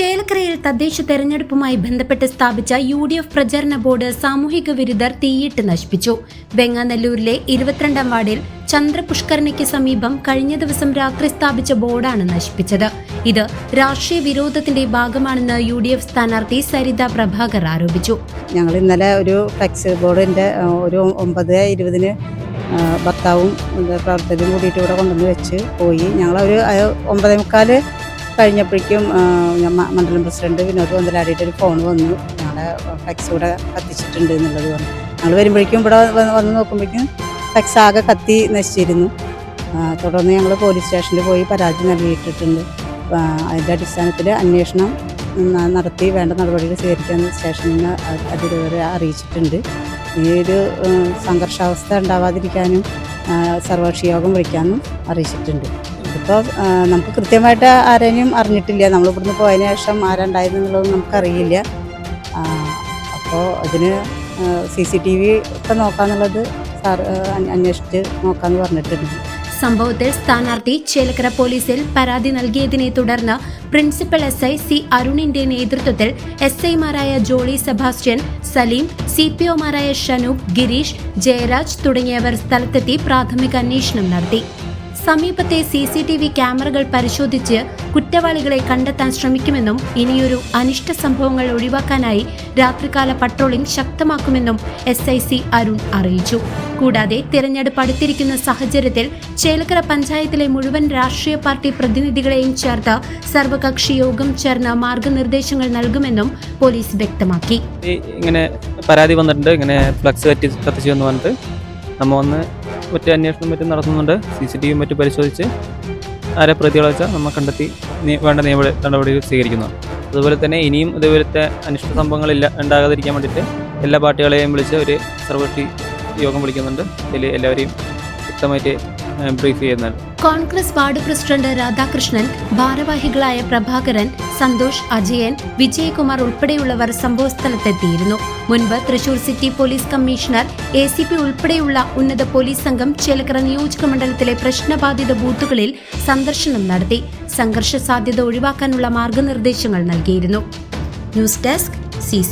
ചേലക്കരയിൽ തദ്ദേശ തെരഞ്ഞെടുപ്പുമായി ബന്ധപ്പെട്ട് സ്ഥാപിച്ച യു ഡി എഫ് പ്രചരണ ബോർഡ് സാമൂഹിക വിരുദ്ധർ തീയിട്ട് നശിപ്പിച്ചു. വെങ്ങാനല്ലൂരിലെ ഇരുപത്തിരണ്ടാം വാർഡിൽ ചന്ദ്രപുഷ്കരണിക്ക് സമീപം കഴിഞ്ഞ ദിവസം രാത്രി സ്ഥാപിച്ച ബോർഡാണ് നശിപ്പിച്ചത്. ഇത് രാഷ്ട്രീയ വിരോധത്തിന്റെ ഭാഗമാണെന്ന് യു ഡി എഫ് സ്ഥാനാർത്ഥി സരിത പ്രഭാകർ ആരോപിച്ചു. ഞങ്ങൾ ഇന്നലെ ഒരു ഫ്ലെക്സ് ബോർഡിന്റെ ഒരു ഒമ്പത് ഇരുപതിന് ഭർത്താവും പ്രവർത്തകരും കൂടിയിട്ട് ഇവിടെ കൊണ്ടുവന്ന് വെച്ച് പോയി. ഞങ്ങളൊരു ഒരു ഒമ്പതേ മുക്കാൽ കഴിഞ്ഞപ്പോഴേക്കും ആ, ഞാൻ മ- മണ്ഡലം പ്രസിഡന്റ് വിനോദ് വന്തലാടിയിട്ട് ഒരു ഫോൺ വന്നു. ഞങ്ങളെ ഫ്ലെക്സ് ഇവിടെ കത്തിച്ചിട്ടുണ്ട് എന്നുള്ളത് പറഞ്ഞു. ഞങ്ങൾ വരുമ്പോഴേക്കും ഇവിടെ വന്ന് നോക്കുമ്പോഴേക്കും ഫ്ലെക്സ് ആകെ കത്തി നശിച്ചിരുന്നു. തുടർന്ന് ഞങ്ങൾ പോലീസ് സ്റ്റേഷനിൽ പോയി പരാതി നൽകിയിട്ടിട്ടുണ്ട്. അതിന്റെ അടിസ്ഥാനത്തിൽ അന്വേഷണം നടത്തി വേണ്ട നടപടികൾ സ്വീകരിക്കാൻ സ്റ്റേഷനിൽ അധികൃതരെ അറിയിച്ചിട്ടുണ്ട്. ഈ ഒരു സംഘർഷാവസ്ഥ ഉണ്ടാവാതിരിക്കാനും സർവകക്ഷി യോഗം വിളിക്കാനും അറിയിച്ചിട്ടുണ്ട്. ഇതിപ്പോൾ നമുക്ക് കൃത്യമായിട്ട് ആരെയും അറിഞ്ഞിട്ടില്ല. നമ്മൾ ഇവിടുന്ന് പോയതിനു ശേഷം ആരുണ്ടായിരുന്നുള്ളത് നമുക്കറിയില്ല. അപ്പോൾ അതിന് സി സി ടി വി ഒക്കെ നോക്കാന്നുള്ളത് സാർ അന്വേഷിച്ച് നോക്കാന്ന് പറഞ്ഞിട്ടുണ്ട്. സംഭവത്തിൽ സ്ഥാനാർത്ഥി ചേലക്കര പോലീസിൽ പരാതി നൽകിയതിനെ തുടർന്ന് പ്രിൻസിപ്പൽ എസ് ഐ സി അരുണിന്റെ നേതൃത്വത്തിൽ എസ് ഐമാരായ ജോളി സെബാസ്റ്റ്യൻ സലീം സി പി ഒമാരായ ഷനൂപ് ഗിരീഷ് ജയരാജ് തുടങ്ങിയവർ സ്ഥലത്തെത്തി പ്രാഥമിക അന്വേഷണം നടത്തി. സമീപത്തെ സി സി ടി വി ക്യാമറകൾ പരിശോധിച്ച് കുറ്റവാളികളെ കണ്ടെത്താൻ ശ്രമിക്കുമെന്നും ഇനിയൊരു അനിഷ്ട സംഭവങ്ങൾ ഒഴിവാക്കാനായി രാത്രികാല പട്രോളിംഗ് ശക്തമാക്കുമെന്നും എസ് ഐ സി അരുൺ അറിയിച്ചു. കൂടാതെ തിരഞ്ഞെടുപ്പ് അടുത്തിരിക്കുന്ന സാഹചര്യത്തിൽ ചേലക്കര പഞ്ചായത്തിലെ മുഴുവൻ രാഷ്ട്രീയ പാർട്ടി പ്രതിനിധികളെയും ചേർത്ത് സർവകക്ഷി യോഗം ചേർന്ന് മാർഗനിർദ്ദേശങ്ങൾ നൽകുമെന്നും പോലീസ് വ്യക്തമാക്കി. ഇങ്ങനെ പരാതി വന്നിട്ടുണ്ട്. ഇങ്ങനെ ഫ്ലക്സ് കത്തി കത്തിച്ചു എന്ന് പറഞ്ഞിട്ട് നമ്മൾ വന്ന് മറ്റു അന്വേഷണം മറ്റും നടത്തുന്നുണ്ട്. സി സി ടി വി മറ്റും പരിശോധിച്ച് ആരെ പ്രതികളെ വെച്ചാൽ നമ്മൾ കണ്ടെത്തി വേണ്ട നിയമ നടപടികൾ സ്വീകരിക്കുന്നു. അതുപോലെ തന്നെ ഇനിയും ഇതുപോലത്തെ അനിഷ്ട സംഭവങ്ങളില്ല ഉണ്ടാകാതിരിക്കാൻ വേണ്ടിയിട്ട് എല്ലാ പാർട്ടികളെയും വിളിച്ച് ഒരു സർവകക്ഷി യോഗം വിളിക്കുന്നുണ്ട്. ഇതിൽ എല്ലാവരെയും വ്യക്തമായിട്ട് ബ്രീഫ് ചെയ്യുന്നത് കോൺഗ്രസ് വാർഡ് പ്രസിഡന്റ് രാധാകൃഷ്ണൻ ഭാരവാഹികളായ പ്രഭാകരൻ സന്തോഷ് അജയൻ വിജയകുമാർ ഉൾപ്പെടെയുള്ളവർ സംഭവസ്ഥലത്തെത്തിയിരുന്നു. മുൻപ് Thrissur city police commissioner A C P ഉൾപ്പെടെയുള്ള ഉന്നത പോലീസ് സംഘം ചേലക്കര നിയോജക മണ്ഡലത്തിലെ പ്രശ്നബാധിത ബൂത്തുകളിൽ സന്ദർശനം നടത്തി. സംഘർഷ സാധ്യത ഒഴിവാക്കാനുള്ള മാർഗനിർദ്ദേശങ്ങൾ നൽകിയിരുന്നു. News desk C